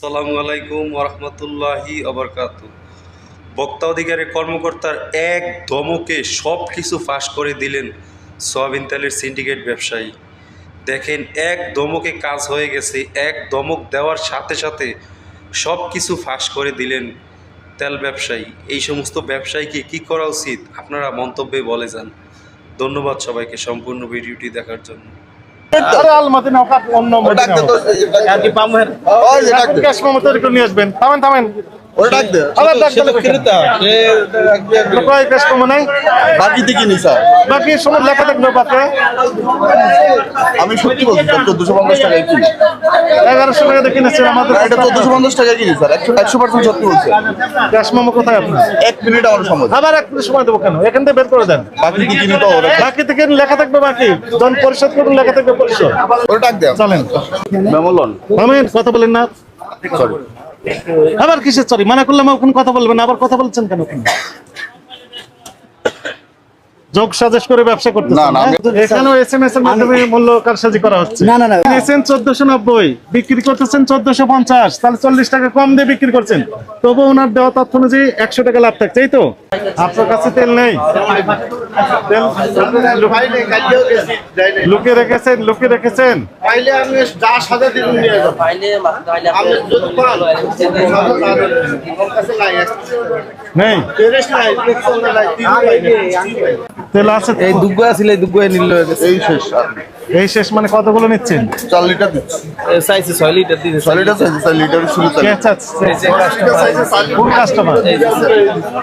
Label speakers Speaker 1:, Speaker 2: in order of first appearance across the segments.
Speaker 1: আসসালামু আলাইকুম ওরহমতুল্লাহি অবরকাত বক্তা অধিকারের কর্মকর্তার এক ধমকে সব কিছু ফাঁস করে দিলেন সোয়াবিন তেলের সিন্ডিকেট ব্যবসায়ী। দেখেন, এক ধমকে কাজ হয়ে গেছে, এক ধমক দেওয়ার সাথে সাথে সব কিছু ফাঁস করে দিলেন তেল ব্যবসায়ী। এই সমস্ত ব্যবসায়ীকে কি করা উচিত? আপনারা মন্তব্যে বলে যান। ধন্যবাদ সবাইকে সম্পূর্ণ ভিডিওটি দেখার জন্য।
Speaker 2: থামেন থামেন।
Speaker 3: ওরে ডাক দে।
Speaker 2: আবার ডাক
Speaker 4: ক্রেতা
Speaker 2: নাই?
Speaker 3: বাকি দিকে নি স্যার।
Speaker 2: বাকি সময় লেখা থাকবে বাকি
Speaker 3: আমি সত্যি বলছি পঞ্চাশ টাকায় কিনি।
Speaker 2: এগারোশো টাকা দিয়ে কিনেছেন আমাদের
Speaker 3: পঞ্চাশ টাকায় কিনি স্যার। একশো একশো পার্সেন্ট সত্যি বলছি।
Speaker 2: ক্যাশ মামা কোথায় আপনার?
Speaker 3: এক মিনিট আমার সময়।
Speaker 2: আবার এক মিনিট সময় দেবো কেন? এখান থেকে বের করে দেন।
Speaker 3: বাকি দিকে কিনি তো
Speaker 2: বাকি থেকে লেখা থাকবে বাকি। জন পরিশোধ করুন লেখা থাকবে পরিশোধ।
Speaker 3: ওরে ডাক দে।
Speaker 2: চলেন।
Speaker 3: মেমোলন।
Speaker 2: থামেন কথা বলেন না।
Speaker 3: সরি
Speaker 2: আবার কিসের সরি মানা করলাম এখন কথা বলবেন আবার কথা বলছেন কেন? যোগ সাজেশ করে ব্যবসা করতে
Speaker 3: না, না, আমি-
Speaker 2: এখানেও এসএমএস এর মাধ্যমে মূল্য কারসাজি করা হচ্ছে।
Speaker 5: না, না, না।
Speaker 2: কিনেছেন চোদ্দশো নব্বই বিক্রি করতেছেন চোদ্দশো পঞ্চাশ তাহলে চল্লিশ টাকা কম দিয়ে বিক্রি করছেন। তবু ওনার দেওয়া তথ্য অনুযায়ী একশো টাকা লাভ থাকছে এই তো? আপনার কাছে তেল নেই? তেল লুকিয়ে রেখেছেন লুকিয়ে রেখেছেন?
Speaker 5: পাইলে আমি যা সাজা দিন নিয়ে যাব।
Speaker 4: পাইলে
Speaker 5: আমি যদি পান আমার কাছে নাই
Speaker 2: নেই
Speaker 5: নাই নাই
Speaker 2: তেল আছে?
Speaker 4: এই দুগ্গা ছিল এই দুগ্গ নিল
Speaker 3: এই শেষ আর
Speaker 2: এই শেষ মানে কতগুলো নিচ্ছেন?
Speaker 3: চার লিটার দিচ্ছি।
Speaker 4: চাইছে ছয় লিটার দিতে
Speaker 3: ছয় লিটার চাইছে চার লিটার শুরু
Speaker 2: কোন কাস্টমার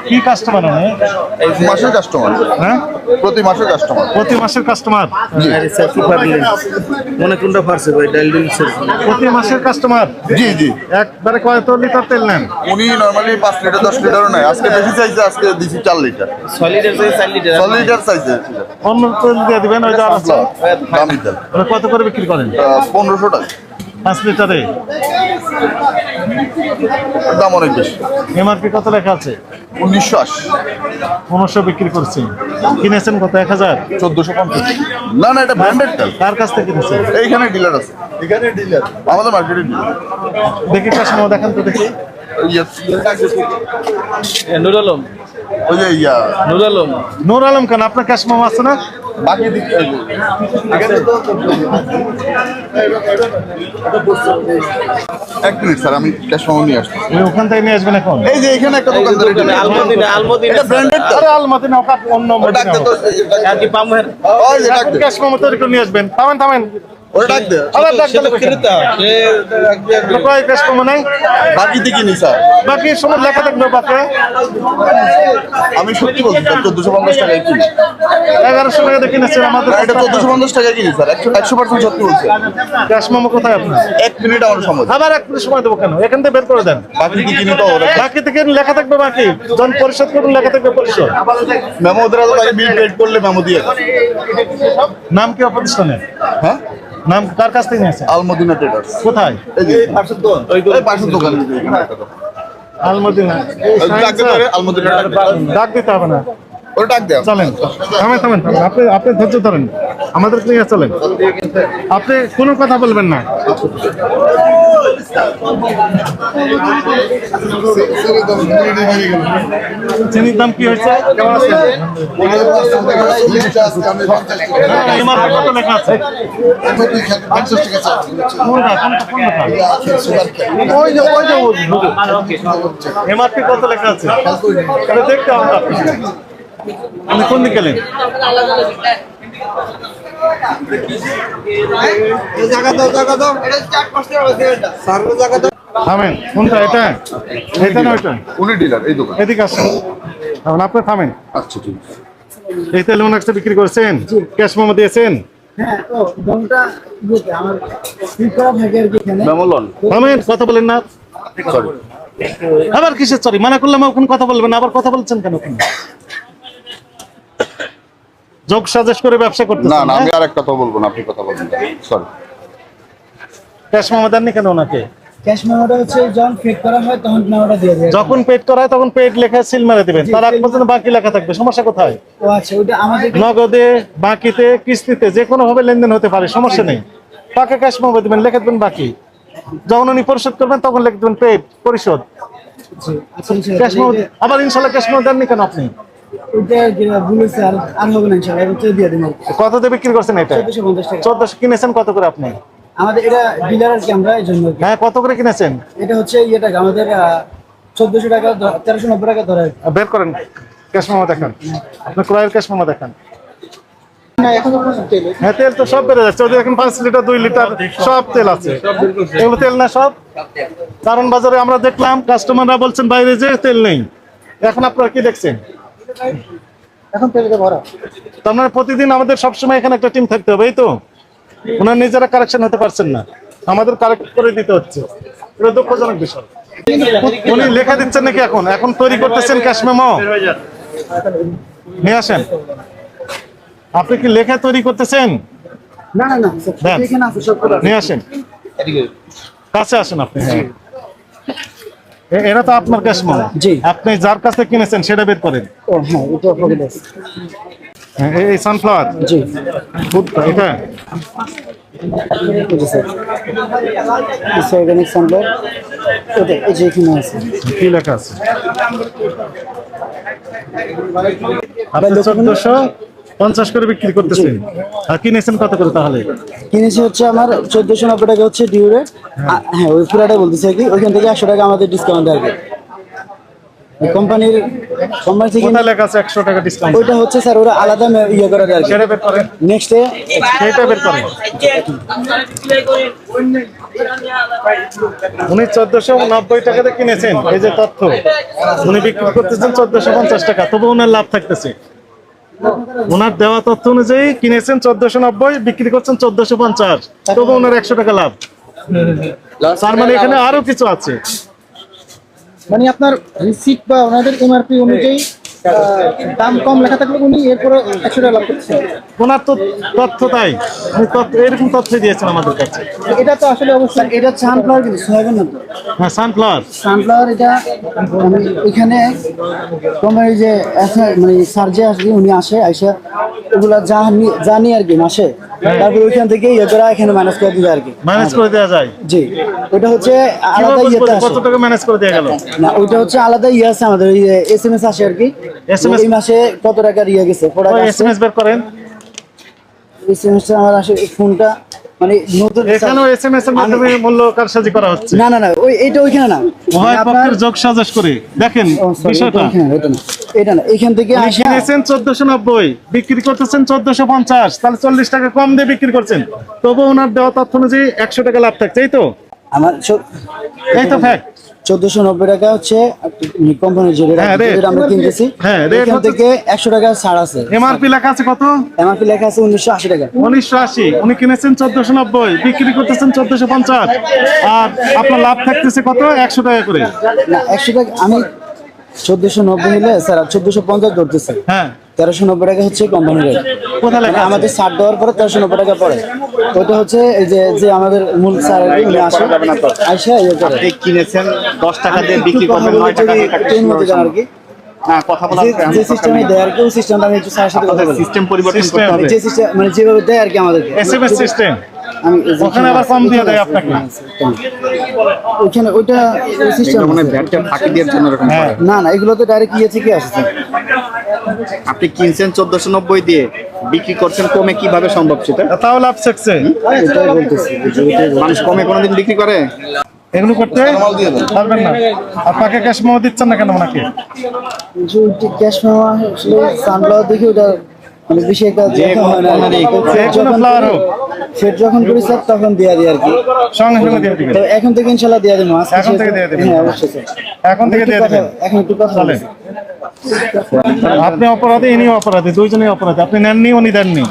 Speaker 2: কি কাস্টমার মানে
Speaker 3: মাসের কাস্টমার
Speaker 2: হ্যাঁ?
Speaker 3: প্রতি মাসের কাস্টমার
Speaker 2: প্রতি মাসের কাস্টমার
Speaker 4: মনে কোনটা ফারছে ভাই ডাইল ডিল
Speaker 2: প্রতি মাসের কাস্টমার
Speaker 3: জি জি।
Speaker 2: একবারে কত লিটার তেল নেন?
Speaker 3: উনি নর্মালি পাঁচ লিটার দশ লিটারও নেয়। আজকে বেশি চাইছে আজকে দিছি চার লিটার।
Speaker 4: ছয় লিটার চাইছে চার লিটার।
Speaker 3: ছয় লিটার চাইছে
Speaker 2: অন্য তেল দিয়ে দিবেন ওই যে আর আছে। ওটা কত করে বিক্রি করেন?
Speaker 3: পনেরোশো টাকা।
Speaker 2: পাঁচ লিটারে?
Speaker 3: দাম অনেক বেশি।
Speaker 2: এমআরপি কত লেখা আছে?
Speaker 3: উনিশশো আশি।
Speaker 2: পনেরোশো বিক্রি করছে কিনেছেন কত? এক হাজার?
Speaker 3: চোদ্দশো পঞ্চাশ। না না এটা ব্র্যান্ডেড তেল
Speaker 2: কার কাছ থেকে কিনেছেন?
Speaker 3: এইখানে ডিলার আছে। এখানে ডিলার আমাদের মার্কেটে ডিলার
Speaker 2: দেখি কাস্টমার দেখান তো দেখি।
Speaker 4: নুর আলম
Speaker 3: ওই যে ইয়া।
Speaker 4: নুর আলম।
Speaker 2: নূর আলম খান আপনার ক্যাশ মামা আছে না?
Speaker 3: বাকি দিকে তো এক মিনিট স্যার আমি ক্যাশ মামা নিয়ে আসছি।
Speaker 2: ওই ওখান থেকে নিয়ে আসবেন এখন?
Speaker 3: এই যে এখানে একটা নেই।
Speaker 4: আলমদিনা আলমদিনা
Speaker 3: এটা ব্র্যান্ডেড
Speaker 2: আরে আলমাতি নৌকা অন্য
Speaker 3: ওরে ডাক দে তো
Speaker 4: আর কি পাম
Speaker 3: ওই যে ডাক দে
Speaker 2: ক্যাশ মামা তৈরি করে নিয়ে আসবেন। থামেন থামেন।
Speaker 3: ওরে ডাক দে
Speaker 2: আবার ডাক
Speaker 4: সে তো ক্রেতা সে
Speaker 2: ক্যাশ মামা নাই?
Speaker 3: বাকি দিকে নি স্যার।
Speaker 2: বাকি সময় লেখা থাকবে বাকি
Speaker 3: আমি সত্যি বলছি স্যার চোদ্দশো পঞ্চাশ টাকায় কিনি।
Speaker 2: এগারোশো টাকা দিয়ে কিনেছেন আমাদের
Speaker 3: এটা চোদ্দশো পঞ্চাশ টাকায় কিনি স্যার। একশো একশো পার্সেন্ট সত্যি বলছি।
Speaker 2: ক্যাশ মামা কোথায় আপনার?
Speaker 3: এক মিনিট আমার সময়।
Speaker 2: আবার এক মিনিট সময় দেবো কেন? এখান থেকে বের করে দেন।
Speaker 3: বাকি দিকে কিনি তো
Speaker 2: বাকি থেকে লেখা থাকবে বাকি। জন পরিশোধ করুন লেখা থাকবে পরিশোধ।
Speaker 3: মেমো ওদের বিল পেড করলে মেমো দিয়ে
Speaker 2: নাম কি প্রতিষ্ঠানের
Speaker 3: হ্যাঁ?
Speaker 2: নাম কার কাছ থেকে নিয়েছে?
Speaker 3: আলমদিনা ট্রেডার্স
Speaker 2: কোথায়?
Speaker 3: এই পাশের দোকান। এখানে একটা দোকান।
Speaker 2: আলমদিনা।
Speaker 3: ডাক দিতে আলমদিনা ডাক
Speaker 2: হবে। না।
Speaker 3: ডাক
Speaker 2: চলেন থামেন থামেন থামেন। আপনি আপনি ধৈর্য ধরেন। আমাদের নিয়ে চলেন। আপনি কোনো কথা বলবেন না। চিনির দাম কি হয়েছে? কেমন কত লেখা আছে? এমআরপি কত লেখা আছে? দেখতে আপনি। আপনি কোন দিকে গেলেন থামেন কোনটা এটা? এটা না ওইটা?
Speaker 3: উনি ডিলার এই দোকান।
Speaker 2: এদিকে আসুন। এখন আপনি থামেন।
Speaker 3: আচ্ছা ঠিক আছে।
Speaker 2: এই তেল বিক্রি করছেন? ক্যাশ মোমো দিয়েছেন?
Speaker 5: হ্যাঁ
Speaker 2: কথা বলেন না। আবার কিসের সরি? মানা করলাম কথা বলবেন না, আবার কথা বলছেন কেন? যোগ সাজেশ করে ব্যবসা করতে
Speaker 3: না না আমি আর একটা কথা বলব না আপনি কথা বলবেন সরি
Speaker 2: ক্যাশ মোমো দেননি কেন ওনাকে?
Speaker 5: ক্যাশ মেমোটা হচ্ছে যখন ফিট করা হয় তখন মেমোটা দিয়ে দেয়
Speaker 2: যখন পেড করা হয় তখন পেড লেখা সিল মেরে দিবেন। তার আগ পর্যন্ত বাকি লেখা থাকবে সমস্যা কোথায়?
Speaker 5: ও আচ্ছা আমাদের
Speaker 2: নগদে বাকিতে কিস্তিতে যে কোনো ভাবে লেনদেন হতে পারে সমস্যা নেই। টাকা ক্যাশ মোমো দিবেন লেখা দিবেন বাকি। যখন উনি পরিশোধ করবেন তখন লিখে দেবেন পেড পরিশোধ।
Speaker 5: আচ্ছা
Speaker 2: ক্যাশ মেমো আবার ইনশাল্লাহ ক্যাশ মেমো দেননি কেন আপনি?
Speaker 5: ওইটা যেটা ভুল আর আর হবে না ইনশাল্লাহ এবার দিয়ে দিন
Speaker 2: কত দিয়ে বিক্রি করছেন এটা?
Speaker 5: টাকা।
Speaker 2: কিনেছেন কত করে আপনি?
Speaker 5: আমাদের এটা ডিলার আর কি আমরা এই জন্য
Speaker 2: হ্যাঁ কত করে কিনেছেন?
Speaker 5: এটা হচ্ছে ইয়ে টাকা আমাদের চোদ্দশো টাকা ধ- তেরোশো নব্বই টাকা ধরে
Speaker 2: বের করেন ক্যাশ মেমো দেখান। আপনার ক্রয়ের ক্যাশ মেমো দেখান।
Speaker 5: না এখন তো কোনো তেল।
Speaker 2: হ্যাঁ তেল তো সব বেড়ে যাচ্ছে। ওদের এখন পাঁচ লিটার দুই লিটার সব তেল আছে। এগুলো তেল না সব? কারণ বাজারে আমরা দেখলাম কাস্টমাররা বলছেন বাইরে যে তেল নেই। এখন আপনারা কি দেখছেন?
Speaker 5: এখন তেলটা ভরা।
Speaker 2: তার মানে প্রতিদিন আমাদের সবসময় এখানে একটা টিম থাকতে হবে এই তো? ওনার নিজেরা কারেকশন হতে পারছেন না। আমাদের কারেক্ট করে দিতে হচ্ছে। এটা দুঃখজনক বিষয়। উনি লেখা দিচ্ছেন নাকি এখন? এখন তৈরি করতেছেন ক্যাশ মেমো নিয়ে আসেন। আপনি কি লেখা তৈরি করতেছেন?
Speaker 5: না না না
Speaker 2: নিয়ে আসেন। কাছে আসেন আপনি। হ্যাঁ এটা তো আপনার ক্যাশ মেমো
Speaker 5: জি।
Speaker 2: আপনি যার কাছে কিনেছেন সেটা বের করেন।
Speaker 5: ও হ্যাঁ এটা
Speaker 2: হ্যাঁ, এই- সানফ্লাওয়ার
Speaker 5: জি।
Speaker 2: এটা?
Speaker 5: অর্গানিক সানফ্লাওয়ার ওটা এই যে এখানে আছে।
Speaker 2: কি লেখা আছে? আপনি চোদ্দশো। পঞ্চাশ করে বিক্রি করতেছেন আর কিনেছেন কত করে তাহলে?
Speaker 5: কিনেছি হচ্ছে আমার চোদ্দশো নব্বই টাকা হচ্ছে ডিউরে। হ্যাঁ। ওই পুরাটা বলতেছি কি। ওইখান থেকে একশো টাকা আমাদের ডিসকাউন্ট কি। কোম্পানির কোম্পানি থেকে
Speaker 2: কোথায় লেখা আছে একশো টাকা ডিসকাউন্ট
Speaker 5: ওইটা হচ্ছে স্যার ওরা আলাদা ইয়ে করে দেয়
Speaker 2: সেটা বের করেন।
Speaker 5: নেক্সটে
Speaker 2: সেইটা বের করেন। উনি চোদ্দশো নব্বই টাকাতে কিনেছেন। এই যে তথ্য। উনি বিক্রি করতেছেন চোদ্দশো পঞ্চাশ টাকা। তবু ওনার লাভ থাকতেছে। ওনার দেওয়া তথ্য অনুযায়ী কিনেছেন চোদ্দশো নব্বই বিক্রি করছেন চোদ্দশো পঞ্চাশ। তবু ওনার একশো টাকা লাভ। তার মানে এখানে আরও কিছু আছে।
Speaker 5: মানে আপনার রিসিপ্ট বা ওনাদের এমআরপি অনুযায়ী দাম কম লেখা থাকলে উনি এরপরে একশো টাকা লাভ করছেন।
Speaker 2: ওনার তো তথ্য তাই। তথ্য- এরকম তথ্য দিয়েছেন আমাদের কাছে।
Speaker 5: এটা তো আসলে অবশ্যই এটা সানফ্লাওয়ার কিন্তু সয়াবিন না
Speaker 2: হ্যাঁ সানফ্লাওয়ার
Speaker 5: সানফ্লাওয়ার এটা মানে এখানে তোমার এই যে মানে সার্জে যে আসবে উনি আসে আইসা ওগুলা জানি জানি আর কি মাসে। তারপর ওইখান থেকে ইয়ে করা এখানে মাইনাস করে দিবে আর কি।
Speaker 2: ম্যানেজ করে দেওয়া যায়?
Speaker 5: জি। ওটা হচ্ছে আলাদা ইয়েতে আসে।
Speaker 2: কত টাকা ম্যানেজ করে দেয়া গেল?
Speaker 5: না ওইটা হচ্ছে আলাদা ইয়ে আছে আমাদের এসএমএস এস এম এস আসে আর কি।
Speaker 2: এসএমএস
Speaker 5: এই মাসে কত টাকার ইয়ে গেছে? প্রোডাক্ট
Speaker 2: এস এম এস বের করেন।
Speaker 5: এস এম এস আমার আসে ফোনটা মানে নতুন
Speaker 2: এখানেও এর মাধ্যমে মূল্য কারসাজি করা হচ্ছে।
Speaker 5: না না না ওই এইটা ওইখানে না।
Speaker 2: উভয় পক্ষের যোগ সাজস করে। দেখেন বিষয়টা।
Speaker 5: এটা না, এটা না এখান থেকে
Speaker 2: কিনেছেন বিক্রি করতেছেন চোদ্দশো পঞ্চাশ তাহলে চল্লিশ টাকা কম দিয়ে বিক্রি করছেন। তবু ওনার দেওয়া তথ্য অনুযায়ী একশো টাকা লাভ থাকছে এই তো?
Speaker 5: আমার
Speaker 2: এই তো ফ্যাক্ট
Speaker 5: চোদ্দশো নব্বই টাকা হচ্ছে কোম্পানির
Speaker 2: হ্যাঁ,
Speaker 5: আমরা কিনতেছি।
Speaker 2: হ্যাঁ,
Speaker 5: এখান থেকে একশো টাকা ছাড় আছে।
Speaker 2: এমআরপি লেখা আছে কত?
Speaker 5: এমআরপি লেখা আছে উনিশশো আশি টাকা।
Speaker 2: উনিশশো আশি। উনি কিনেছেন চোদ্দশো নব্বই বিক্রি করতেছেন চোদ্দশো পঞ্চাশ। আর আপনার লাভ থাকতেছে কত? একশো টাকা করে।
Speaker 5: না একশো টাকা আমি চোদ্দশো নব্বই হলে স্যার চোদ্দশো পঞ্চাশ ধরতেছে।
Speaker 2: হ্যাঁ।
Speaker 5: তেরোশো নব্বই টাকা হচ্ছে কোম্পানির রেট
Speaker 2: কোথায় লেখা
Speaker 5: আমাদের ছাড় দেওয়ার পরে তেরোশো নব্বই টাকা পড়ে। তো ওটা হচ্ছে এই যে যে আমাদের মূল উনি আসে। ইয়ে করে।
Speaker 6: আপনি কিনেছেন দশ টাকা দিয়ে বিক্রি করবেন নয় টাকা দিয়ে
Speaker 5: আর কি।
Speaker 6: কথা বলার
Speaker 5: যে- যে সিস্টেমে দেয় আর কি ওই সিস্টেমটা আমি একটু স্যারের সাথে কথা বলি।
Speaker 6: সিস্টেম পরিবর্তন করতে হবে?
Speaker 5: যে সিস্টেম মানে যেভাবে দেয় আর কি আমাদেরকে
Speaker 2: এস সিস্টেম
Speaker 5: আমি এই যে
Speaker 2: ওখানে আবার কম দিয়ে দেয় আপনাকে।
Speaker 5: ওইখানে। ওইটা সিস্টেম
Speaker 6: মানে ভ্যাটটা ফাঁকি দেওয়ার জন্য এরকম
Speaker 5: না না এগুলো তো ডাইরেক্ট ইয়ে থেকে আসছে
Speaker 6: আপনি কিনছেন চোদ্দশো নব্বই দিয়ে। বিক্রি করছেন কমে কীভাবে সম্ভব সেটা?
Speaker 2: তাও লাভ থাকছে।
Speaker 5: এটাই বলতেছি
Speaker 6: মানুষ কমে কোনোদিন বিক্রি করে?
Speaker 2: এগুলো করতে পারবেন না। আর পাকে ক্যাশ মেমো দিচ্ছেন না কেন ওনাকে?
Speaker 5: ক্যাশ মেমো আসলে সানফ্লাওয়ার দেখি ওটা মানে বেশি একটা হয়
Speaker 2: হোক।
Speaker 5: সেট যখন করি স্যার তখন দেয়া দিই আর কি।
Speaker 2: সঙ্গে সঙ্গে দিয়ে দিবেন।
Speaker 5: তো এখন থেকে ইনশাল্লাহ দেয়া দেবো। আজকে
Speaker 2: এখন থেকে
Speaker 5: যেহেতু-
Speaker 2: দিয়ে দিবেন।
Speaker 5: হ্যাঁ অবশ্যই স্যার
Speaker 2: এখন থেকে
Speaker 5: একটু
Speaker 2: দিয়ে দিবেন।
Speaker 5: এখন একটু কথা
Speaker 2: চলেন।
Speaker 5: বলছি।
Speaker 2: আপনি অপরাধী ইনি অপরাধী দুইজনেই অপরাধী। আপনি নেননি উনি দেননি।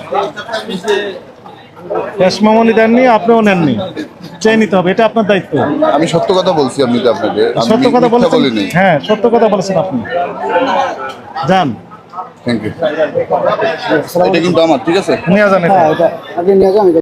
Speaker 2: ক্যাশ মেমো উনি দেননি আপনিও নেননি। চেয়ে নিতে হবে এটা আপনার দায়িত্ব।
Speaker 3: আমি সত্য কথা বলছি আমি তো আপনাকে
Speaker 2: সত্য কথা বলেছেন?
Speaker 3: বলিনি।
Speaker 2: হ্যাঁ সত্য কথা বলেছেন আপনি। যান।
Speaker 3: থ্যাংক ইউ এটা কিন্তু আমার ঠিক আছে?
Speaker 2: নিয়ে যান এটা।
Speaker 5: হ্যাঁ নিয়ে